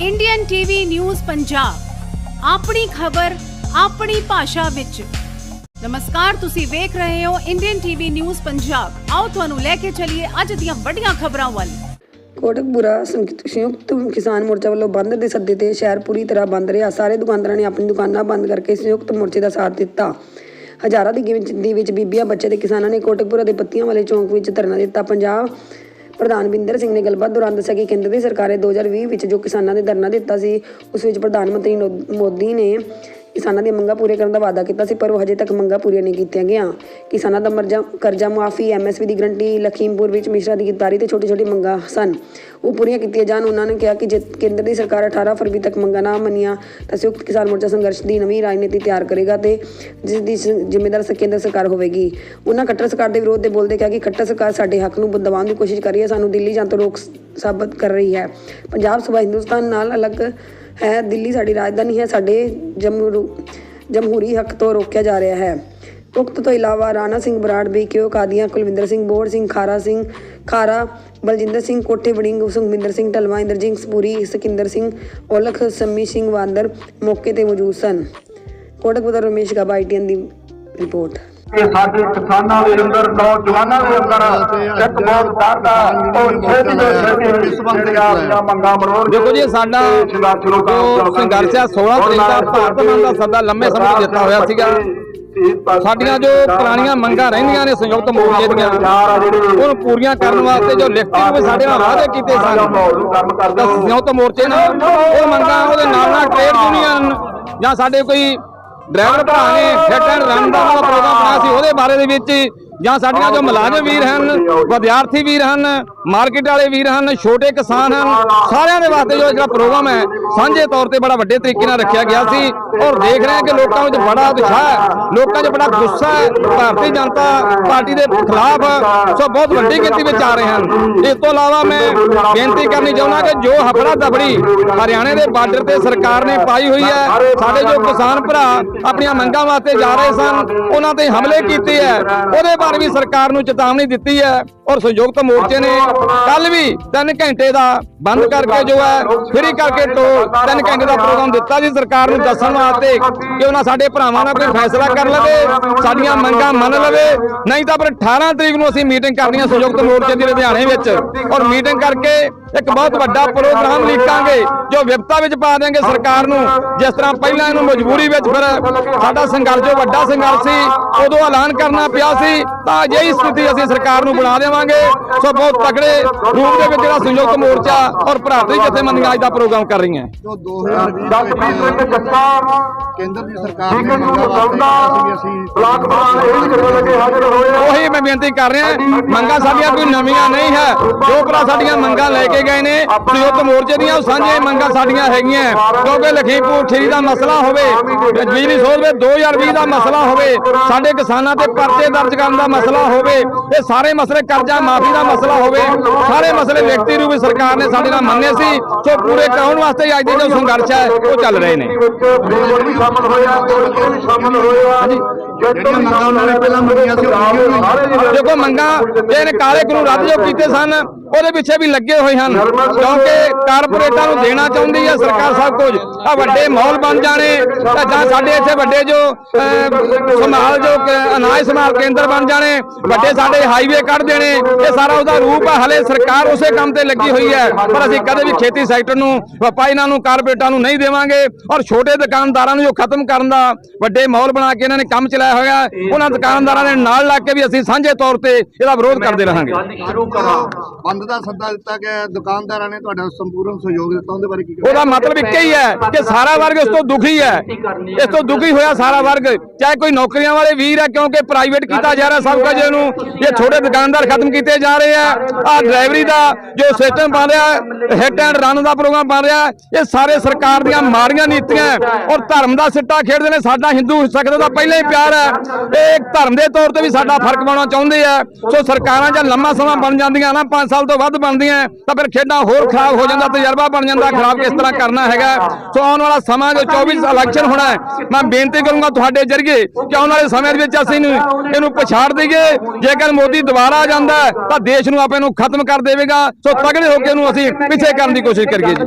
Indian TV news Punjab ਆਪਣੀ ਖਬਰ, ਆਪਣੀ ਭਾਸ਼ਾ ਵਿੱਚ। ਨਮਸਕਾਰ, ਤੁਸੀਂ ਵੇਖ ਰਹੇ ਹੋ ਇੰਡੀਅਨ ਟੀਵੀ ਨਿਊਜ਼ ਪੰਜਾਬ ਆਓ ਤੁਹਾਨੂੰ ਲੈ ਕੇ ਚੱਲੀਏ ਅੱਜ ਦੀਆਂ ਵੱਡੀਆਂ ਖਬਰਾਂ ਵੱਲ। ਕੋਟਕਪੂਰਾ ਸੰਯੁਕਤ ਕਿਸਾਨ ਮੋਰਚਾ ਵੱਲੋਂ ਬੰਦ ਦੇ ਸੱਦੇ ਤੇ ਸ਼ਹਿਰ ਪੂਰੀ ਤਰ੍ਹਾਂ ਬੰਦ ਰਿਹਾ। ਸਾਰੇ ਦੁਕਾਨਦਾਰਾਂ ਨੇ ਆਪਣੀ ਦੁਕਾਨਾਂ ਬੰਦ ਕਰਕੇ ਸੰਯੁਕਤ ਮੋਰਚੇ ਦਾ ਸਾਥ ਦਿੱਤਾ। ਹਜ਼ਾਰਾਂ ਦੀ ਗਿਣਤੀ ਵਿੱਚ ਬੀਬੀਆਂ, ਬੱਚੇ ਤੇ ਕਿਸਾਨਾਂ ਨੇ ਕੋਟਕਪੁਰਾ ਦੇ ਪੱਤੀਆਂ ਵਾਲੇ ਚੌਂਕ ਵਿੱਚ ਧਰਨਾ ਦਿੱਤਾ। ਪੰਜਾਬ ਪ੍ਰਧਾਨ ਬਿੰਦਰ ਸਿੰਘ ਨੇ ਗੱਲਬਾਤ ਦੌਰਾਨ ਦੱਸਿਆ ਕਿ ਕੇਂਦਰ ਦੀ ਸਰਕਾਰ ਨੇ 2020 ਵਿੱਚ ਜੋ ਕਿਸਾਨਾਂ ਨੇ ਧਰਨਾ ਦਿੱਤਾ ਸੀ, ਉਸ ਵਿੱਚ ਪ੍ਰਧਾਨ ਮੰਤਰੀ ਮੋਦੀ ਨੇ ਕਿਸਾਨਾਂ ਦੀਆਂ ਮੰਗਾਂ ਪੂਰੀਆਂ ਕਰਨ ਦਾ ਵਾਅਦਾ ਕੀਤਾ ਸੀ, ਪਰ ਉਹ ਹਜੇ ਤੱਕ ਮੰਗਾਂ ਪੂਰੀਆਂ ਨਹੀਂ ਕੀਤੀਆਂ ਗਈਆਂ। ਕਿਸਾਨਾਂ ਦਾ ਮਰਜ਼ਾ, ਕਰਜ਼ਾ ਮੁਆਫੀ ਐਮਐਸਪੀ ਦੀ ਗਰੰਟੀ ਲਖੀਮਪੁਰ ਵਿੱਚ ਮਿਸ਼ਰਾ ਦੀ ਗ੍ਰਿਫਤਾਰੀ ਤੇ ਛੋਟੀ ਛੋਟੀ ਮੰਗਾਂ ਸਨ। ਉਹ ਪੂਰੀਆਂ ਕੀਤੀਆਂ ਜਾਣ, ਉਹਨਾਂ ਨੇ ਕਿਹਾ ਕਿ ਜੇ ਕੇਂਦਰ ਦੀ ਸਰਕਾਰ 18 ਫਰਵਰੀ ਤੱਕ ਮੰਗਾਂ ਨਾ ਮੰਨੀਆਂ, ਤਾਂ ਸੰਯੁਕਤ ਕਿਸਾਨ ਮੋਰਚਾ ਸੰਘਰਸ਼ ਦੀ ਨਵੀਂ ਰਾਜਨੀਤੀ ਤਿਆਰ ਕਰੇਗਾ ਤੇ ਜਿਸ ਦੀ ਸ- ਜ਼ਿੰਮੇਦਾਰ ਕੇਂਦਰ ਸਰਕਾਰ ਹੋਵੇਗੀ। ਉਹਨਾਂ ਖੱਟਰ ਸਰਕਾਰ ਦੇ ਵਿਰੋਧ ਦੇ ਬੋਲਦੇ ਕਿਹਾ ਕਿ ਖੱਟਰ ਸਰਕਾਰ ਸਾਡੇ ਹੱਕ ਨੂੰ ਦਬਾਉਣ ਦੀ ਕੋਸ਼ਿਸ਼ ਕਰ ਰਹੀ ਹੈ, ਸਾਨੂੰ ਦਿੱਲੀ ਜਾਣ ਤੋਂ ਰੋਕ ਸਾਬਤ ਕਰ ਰਹੀ ਹੈ। ਪੰਜਾਬ ਸੂਬਾ ਹਿੰਦੁਸਤਾਨ ਨਾਲ ਅਲੱਗ ਹੈ ਦਿੱਲੀ ਸਾਡੀ ਰਾਜਧਾਨੀ ਹੈ, ਸਾਡੇ ਜਮਹੂਰੂ ਜਮਹੂਰੀ ਹੱਕ ਤੋਂ ਰੋਕਿਆ ਜਾ ਰਿਹਾ ਹੈ। ਉਕਤ ਤੋਂ ਇਲਾਵਾ ਰਾਣਾ ਸਿੰਘ ਬਰਾੜ ਬੀਕਿਓ ਕਾਦੀਆਂ, ਕੁਲਵਿੰਦਰ ਸਿੰਘ, ਬੋੜ ਸਿੰਘ, ਖਾਰਾ ਸਿੰਘ, ਖਾਰਾ, ਬਲਜਿੰਦਰ ਸਿੰਘ, ਕੋਠੇ ਵੜਿੰਗ ਸੁਖਵਿੰਦਰ ਸਿੰਘ, ਢਲਵਾ, ਇੰਦਰਜੀਤ ਸਪੂਰੀ ਸਕਿੰਦਰ ਸਿੰਘ, ਔਲਖ, ਸੰਮੀ ਸਿੰਘ ਵਾਂਦਰ ਮੌਕੇ ਤੇ ਮੌਜੂਦ ਸਨ। ਕੋਟਕਪੁਰਾ ਰਮੇਸ਼ ਗਾਬਾ ਆਈਟੀਐਨ ਦੀ ਰਿਪੋਰਟ। ਕਿ ਸਾਡੇ ਕਿਸਾਨਾਂ ਦੇ ਅੰਦਰ ਨੌਜਵਾਨਾਂ ਦੇ ਅੰਦਰ ਇੱਕ ਬਹੁਤ ਡਰਦਾ ਉਹ ਛੇਤੀ ਤੋਂ ਛੇਤੀ ਜਿਹੜੀਆਂ ਮੰਗਾਂ ਮਰੋੜ ਦੇਖੋ ਜੀ ਸਾਡਾ ਸੰਘਰਸ਼ ਆ 16 ਤਰੀਕ ਦਾ ਭਾਰਤ ਬੰਦ ਦਾ ਸੱਦਾ ਲੰਮੇ ਸਮੇਂ ਤੋਂ ਦਿੱਤਾ ਹੋਇਆ ਸੀਗਾ। ਸਾਡੀਆਂ ਜੋ ਪੁਰਾਣੀਆਂ ਮੰਗਾਂ ਰਹਿੰਦੀਆਂ ਨੇ ਸੰਯੁਕਤ ਮੋਰਚੇ ਦੀਆਂ ਉਹਨੂੰ ਪੂਰੀਆਂ ਕਰਨ ਵਾਸਤੇ ਜੋ ਲਿਖਤੀ ਵਿੱਚ ਸਾਡੇ ਨਾਲ ਵਾਅਦੇ ਕੀਤੇ ਸਨ। ਤਾਂ ਸੰਯੁਕਤ ਮੋਰਚੇ ਨੇ ਉਹ ਮੰਗਾਂ ਉਹਦੇ ਨਾਲ ਨਾਲ ਟ੍ਰੇਡ ਯੂਨੀਅਨ ਜਾਂ ਸਾਡੇ ਕੋਈ ਡਰਾਈਵਰ ਭਰਾ ਨੇ ਫਿੱਟ ਐਂਡ ਰਨ ਦਾ ਪ੍ਰੋਗਰਾਮ ਬਣਾਇਆ ਸੀ ਉਹਦੇ ਬਾਰੇ ਦੇ ਵਿੱਚ ਜਾਂ ਸਾਡੀਆਂ ਜੋ ਮੁਲਾਜ਼ਮ ਵੀਰ ਹਨ ਵਿਦਿਆਰਥੀ ਵੀਰ ਹਨ ਮਾਰਕੀਟ ਵਾਲੇ ਵੀਰ ਹਨ, ਛੋਟੇ ਕਿਸਾਨ ਹਨ, ਸਾਰਿਆਂ ਦੇ ਵਾਸਤੇ ਜੋ ਜਿਹੜਾ ਪ੍ਰੋਗਰਾਮ ਹੈ, ਸਾਂਝੇ ਤੌਰ ਤੇ ਬੜਾ ਵੱਡੇ ਤਰੀਕੇ ਨਾਲ ਰੱਖਿਆ ਗਿਆ ਸੀ ਔਰ ਦੇਖ ਰਹੇ ਹਾਂ ਕਿ ਲੋਕਾਂ ਵਿੱਚ ਬੜਾ ਉਤਸ਼ਾਹ ਹੈ, ਲੋਕਾਂ 'ਚ ਬੜਾ ਗੁੱਸਾ ਹੈ, ਭਾਰਤੀ ਜਨਤਾ ਪਾਰਟੀ ਦੇ ਖਿਲਾਫ ਸੋ ਬਹੁਤ ਵੱਡੀ ਗਿਣਤੀ ਵਿੱਚ ਆ ਰਹੇ ਹਨ। ਇਸ ਤੋਂ ਇਲਾਵਾ ਮੈਂ ਬੇਨਤੀ ਕਰਨੀ ਚਾਹੁੰਦਾ ਕਿ ਜੋ ਹਫੜਾ ਦਬੜੀ ਹਰਿਆਣੇ ਦੇ ਬਾਰਡਰ ਤੇ ਸਰਕਾਰ ਨੇ ਪਾਈ ਹੋਈ ਹੈ, ਸਾਡੇ ਜੋ ਕਿਸਾਨ ਭਰਾ ਆਪਣੀਆਂ ਮੰਗਾਂ ਵਾਸਤੇ ਜਾ ਰਹੇ ਸਨ, ਉਹਨਾਂ ਤੇ ਹਮਲੇ ਕੀਤੇ ਹੈ, ਉਹਦੇ ਬਾਰੇ ਵੀ ਸਰਕਾਰ ਨੂੰ ਚੇਤਾਵਨੀ ਦਿੱਤੀ ਹੈ ਔਰ ਸੰਯੁਕਤ ਮੋਰਚੇ ਨੇ ਕੱਲ ਵੀ 3 ਘੰਟੇ ਦਾ ਬੰਦ ਕਰਕੇ ਜੋ ਹੈ, ਫਰੀ ਕਰਕੇ ਟੋ 3 ਘੰਟੇ ਦਾ ਪ੍ਰੋਗਰਾਮ ਦਿੱਤਾ ਸੀ ਸਰਕਾਰ ਨੂੰ ਦੱਸਣ ਵਾਸਤੇ ਕਿ ਉਹਨਾਂ ਸਾਡੇ ਭਰਾਵਾਂ ਨਾਲ ਕੋਈ ਫੈਸਲਾ ਕਰ ਲਵੇ, ਸਾਡੀਆਂ ਮੰਗਾਂ ਮੰਨ ਲਵੇ। ਨਹੀਂ ਤਾਂ ਫਿਰ 18 ਤਰੀਕ ਨੂੰ ਅਸੀਂ ਮੀਟਿੰਗ ਕਰਨੀ ਹੈ ਸੰਯੁਕਤ ਮੋਰਚੇ ਦੀ ਲੁਧਿਆਣੇ ਵਿੱਚ। ਔਰ ਮੀਟਿੰਗ ਕਰਕੇ ਇੱਕ ਬਹੁਤ ਵੱਡਾ ਪ੍ਰੋਗਰਾਮ ਲਿਖਾਂਗੇ, ਜੋ ਵਿਪਤਾ ਵਿੱਚ ਪਾ ਦੇਾਂਗੇ ਸਰਕਾਰ ਨੂੰ। ਜਿਸ ਤਰ੍ਹਾਂ ਪਹਿਲਾਂ ਇਹਨੂੰ ਮਜਬੂਰੀ ਵਿੱਚ ਫਿਰ ਸਾਡਾ ਸੰਘਰਸ਼, ਜੋ ਵੱਡਾ ਸੰਘਰਸ਼ ਸੀ, ਉਦੋਂ ਐਲਾਨ ਕਰਨਾ ਪਿਆ ਸੀ, ਤਾਂ ਅਜਿਹੀ ਸਥਿਤੀ ਅਸੀਂ ਸਰਕਾਰ ਨੂੰ ਬਣਾ ਦੇਵਾਂਗੇ। ਸੋ ਬਹੁਤ ਤਕੜੇ ਰੂਪ ਦੇ ਵਿੱਚ ਜਿਹੜਾ ਸੰਯੁਕਤ ਮੋਰਚਾ ਔਰ ਭਰਾਤਰੀ ਜਥੇਬੰਦੀਆਂ ਅੱਜ ਦਾ ਪ੍ਰੋਗਰਾਮ ਕਰ ਰਹੀਆਂ। ਜੋ 2020 ਦਸ ਦੇ ਵੀਹ ਵਿੱਚ ਜੱਟਾ ਕੇਂਦਰ ਦੀ ਸਰਕਾਰ ਨੇ ਮੰਗਾਂ ਅਸੀਂ ਬਲਾਕ ਬਣਾ ਇਹ ਵੀ ਕਿਤੇ ਲੱਗੇ ਹਾਜ਼ਰ ਹੋਏ ਆ। ਉਹੀ ਮੈਂ ਬੇਨਤੀ ਕਰ ਰਿਹਾ ਮੰਗਾਂ ਸਾਡੀਆਂ ਕੋਈ ਨਵੀਆਂ ਨਹੀਂ ਹੈ। ਜੋ ਭਰਾ ਸਾਡੀਆਂ ਮੰਗਾਂ ਲੈ ਕੇ ਗਏ ਨੇ ਸੰਯੁਕਤ ਮੋਰਚੇ ਦੀਆਂ ਉਹ ਸਾਂਝੀਆਂ ਮੰਗਾਂ ਸਾਡੀਆਂ ਹੈਗੀਆਂ। ਕਿਉਂਕਿ ਲਖੀਮਪੁਰ ਖੀਰੀ ਦਾ ਮਸਲਾ ਹੋਵੇ ਬਿਜਲੀ ਸੋਧ ਵਿੱਚ 2020 ਦਾ ਮਸਲਾ ਹੋਵੇ ਸਾਡੇ ਕਿਸਾਨਾਂ ਤੇ ਪਰਚੇ ਦਰਜ ਕਰਨ ਦਾ ਮਸਲਾ ਹੋਵੇ ਇਹ ਸਾਰੇ ਮਸਲੇ ਕਰਜ਼ਾ ਮਾਫੀ ਦਾ ਮਸਲਾ ਹੋਵੇ ਸਾਰੇ ਮਸਲੇ ਵਿਅਕਤੀ ਰੂਪ ਵਿੱਚ ਸਰਕਾਰ ਨੇ ਸਾਡੇ ਨਾਲ ਮੰਨੇ ਸੀ ਸੋ ਪੂਰੇ ਕਰਾਉਣ ਵਾਸਤੇ ਅੱਜ ਦੇ ਜੋ ਸੰਘਰਸ਼ ਹੈ ਉਹ ਚੱਲ ਰਹੇ ਨੇ। ਸ਼ਾਮਲ ਹੋਇਆ ਸ਼ਾਮਲ ਹੋਇਆ ਜਿਹੜੀਆਂ ਮੰਗਾਂ ਉਹਨਾਂ ਨੇ ਪਹਿਲਾਂ ਮੰਗੀਆਂ ਸੀ, ਉਹ ਮੰਗੀਆਂ ਹੋਈਆਂ। ਸਾਰੇ ਜਿਹੜੇ ਦੇਖੋ ਮੰਗਾਂ ਇਹਨੇ ਕਾਲੇ ਕਾਨੂੰਨ ਰੱਦ ਜੋ ਕੀਤੇ ਸਨ, ਉਹਦੇ ਪਿੱਛੇ ਵੀ ਲੱਗੇ ਹੋਏ ਹਨ। ਕਿਉਂਕਿ ਕਾਰਪੋਰੇਟਾਂ ਨੂੰ ਦੇਣਾ ਚਾਹੁੰਦੀ ਹੈ ਸਰਕਾਰ ਸਭ ਕੁਝ। ਆ ਵੱਡੇ ਮਾਲ ਬਣ ਜਾਣੇ, ਤਾਂ ਜਾਂ ਸਾਡੇ ਇੱਥੇ ਵੱਡੇ ਜੋ ਸੰਭਾਲ ਜੋ ਅਨਾਜ ਸੰਭਾਲ ਕੇਂਦਰ ਬਣ ਜਾਣੇ, ਵੱਡੇ ਸਾਡੇ ਹਾਈਵੇ ਕੱਢ ਦੇਣੇ, ਇਹ ਸਾਰਾ ਉਹਦਾ ਰੂਪ ਹੈ ਹਲੇ ਸਰਕਾਰ ਉਸੇ ਕੰਮ ਤੇ ਲੱਗੀ ਹੋਈ ਹੈ। ਪਰ ਅਸੀਂ ਕਦੇ ਵੀ ਖੇਤੀ ਸੈਕਟਰ ਨੂੰ ਵਪਾਈ ਇਹਨਾਂ ਨੂੰ ਕਾਰਪੋਰੇਟਾਂ ਨੂੰ ਨਹੀਂ ਦੇਵਾਂਗੇ। ਔਰ ਛੋਟੇ ਦੁਕਾਨਦਾਰਾਂ ਨੂੰ ਜੋ ਖਤਮ ਕਰਨ ਦਾ ਵੱਡੇ ਮਾਹੌਲ ਬਣਾ ਕੇ ਇਹਨਾਂ ਨੇ ਕੰਮ ਚਲਾਇਆ ਹੋਇਆ, ਉਹਨਾਂ ਦੁਕਾਨਦਾਰਾਂ ਦੇ ਨਾਲ ਲੱਗ ਕੇ ਵੀ ਅਸੀਂ ਸਾਂਝੇ ਤੌਰ ਤੇ ਇਹਦਾ ਵਿਰੋਧ ਕਰਦੇ ਰਹਾਂਗੇ। ਬੰਦ ਦਾ ਸੱਦਾ ਦਿੱਤਾ ਗਿਆ ਦੁਕਾਨਦਾਰਾਂ ਨੇ ਤੁਹਾਡਾ ਸੰਪੂਰਨ ਸਹਿਯੋਗ ਦਿੱਤਾ। ਉਹਦੇ ਬਾਰੇ ਕੀ? ਉਹਦਾ ਮਤਲਬ ਇੱਕ ਹੀ ਹੈ ਕਿ ਸਾਰਾ ਵਰਗ ਇਸ ਤੋਂ ਦੁਖੀ ਹੈ। ਇਸ ਤੋਂ ਦੁਖੀ ਹੋਇਆ ਸਾਰਾ ਵਰਗ। ਚਾਹੇ ਕੋਈ ਨੌਕਰੀਆਂ ਵਾਲੇ ਵੀਰ ਹੈ ਕਿਉਂਕਿ ਪ੍ਰਾਈਵੇਟ ਕੀਤਾ ਜਾ ਰਿਹਾ ਸਭ ਕੁਝ ਇਹਨੂੰ। ਇਹ ਛੋਟੇ ਦੁਕਾਨਦਾਰ ਖਤਮ ਕੀਤੇ ਜਾ ਰਹੇ ਆ। ਆ ਡਰਾਈਵਰੀ ਦਾ ਜੋ ਸਿਸਟਮ ਬਣ ਰਿਹਾ ਹਿੱਟ ਐਂਡ ਰਨ ਦਾ ਪ੍ਰੋਗਰਾਮ ਬਣ ਰਿਹਾ ਇਹ ਸਾਰੇ ਸਰਕਾਰ ਦੀਆਂ ਮਾੜੀਆਂ ਨੀਤੀਆਂ ਔਰ ਧਰਮ ਦਾ ਸਿੱਟਾ ਖੇਡਦੇ ਨੇ। ਸਾਡਾ ਹਿੰਦੂ ਸਿੱਖ ਦਾ ਪਹਿਲਾਂ ਹੀ ਪਿਆਰ ਹੈ। ਇਹ ਇੱਕ ਧਰਮ ਦੇ ਤੌਰ ਤੇ ਵੀ ਸਾਡਾ ਫ਼ਰਕ ਪਾਉਣਾ ਚਾਹੁੰਦੇ ਆ। ਸੋ ਸਰਕਾਰਾਂ ਜਾਂ ਲੰਮਾ ਸਮਾਂ ਬਣ ਜਾਂਦੀਆਂ ਨਾ 5 ਸਾਲ ਤੋਂ ਵੱਧ ਬਣਦੀਆਂ, ਤਾਂ ਫਿਰ ਖੇਡਾਂ ਹੋਰ ਖਰਾਬ ਹੋ ਜਾਂਦਾ, ਤਜਰਬਾ ਬਣ ਜਾਂਦਾ, ਖਰਾਬ ਕਿਸ ਤਰ੍ਹਾਂ ਕਰਨਾ ਹੈਗਾ। ਸੋ ਆਉਣ ਵਾਲਾ ਸਮਾਂ ਜੋ 24 ਇਲੈਕਸ਼ਨ ਹੋਣਾ ਹੈ, ਮੈਂ ਬੇਨਤੀ ਕਰੂੰਗਾ ਤੁਹਾਡੇ ਜਰੀਏ ਕਿ ਆਉਣ ਵਾਲੇ ਸਮੇਂ ਦੇ ਵਿੱਚ ਅਸੀਂ ਇਹਨੂੰ ਪਛਾੜ ਦਈਏ। ਜੇਕਰ ਮੋਦੀ ਦੁਬਾਰਾ ਜਾਂਦਾ ਤਾਂ ਦੇਸ਼ ਨੂੰ ਆਪੇ ਨੂੰ ਖਤਮ ਕਰ ਦੇਵੇਗਾ। ਸੋ ਤਗੜੇ ਹੋ ਕੇ ਇਹਨੂੰ ਅਸੀਂ ਪਿੱਛੇ ਕਰਨ ਦੀ ਕੋਸ਼ਿਸ਼ ਕਰੀਏ ਜੀ।